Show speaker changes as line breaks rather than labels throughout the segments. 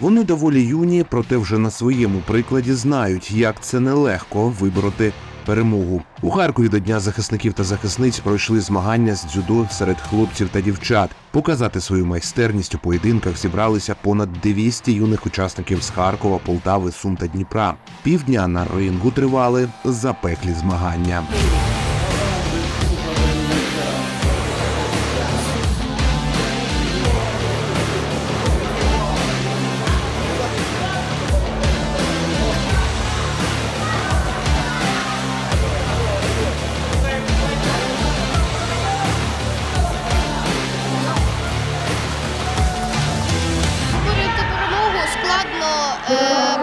Вони доволі юні, проте вже на своєму прикладі знають, як це нелегко вибороти перемогу. У Харкові до Дня захисників та захисниць пройшли змагання з дзюдо серед хлопців та дівчат. Показати свою майстерність у поєдинках зібралися понад 200 юних учасників з Харкова, Полтави, Сум та Дніпра. Півдня на рингу тривали запеклі змагання.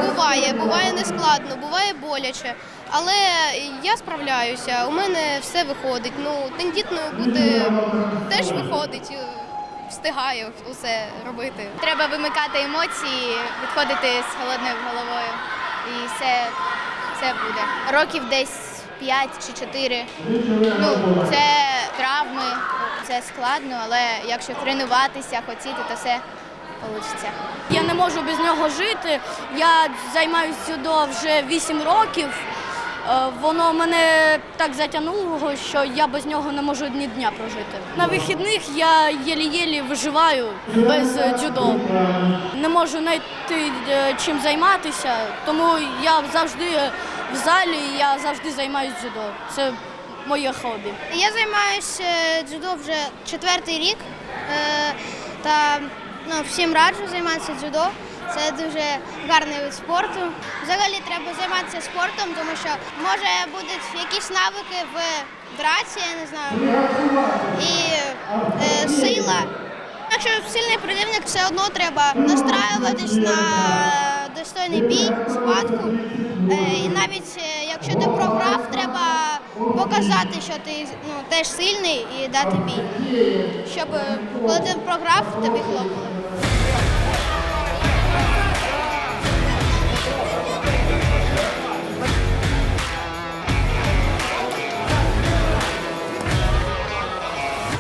Буває, буває не складно, буває боляче. Але я справляюся, у мене все виходить. Ну, тендітною бути теж виходить, е, встигаю усе робити.
Треба вимикати емоції, відходити з холодною головою. І все, все буде. Років десь 5 чи 4. Ну, це травми, це складно, але якщо тренуватися, хотіти, то все вийде.
Я не можу без нього жити. Я займаюся дзюдо вже 8 років. Е, Воно мене так затягнуло, що я без нього не можу ні дня прожити. На вихідних я єлі-єлі виживаю без е, дзюдо. Не можу знайти е, чим займатися, тому я завжди в залі, я завжди займаюся дзюдо. Це моє хобі.
Я займаюся дзюдо вже четвертий рік. Та ну, всім раджу займатися дзюдо. Це дуже гарний вид спорту. Взагалі треба займатися спортом, тому що може будуть якісь навики в драці, я не знаю, і е, сила. Якщо сильний противник, все одно треба настраюватись на достойний бій, схватку. Е, і навіть е, якщо ти програв, треба показати, що ти ну, теж сильний і дати бій. Щоб е, коли ти програв, тобі хлопали.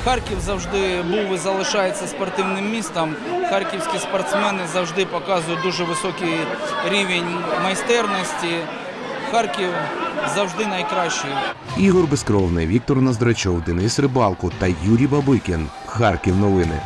Харків завжди був і залишається спортивним містом. Харківські спортсмени завжди показують дуже високий рівень майстерності. Харків завжди найкращою.
Ігор Безкровний, Віктор Ноздрачов, Денис Рибалко та Юрій Бабикін. Харків новини.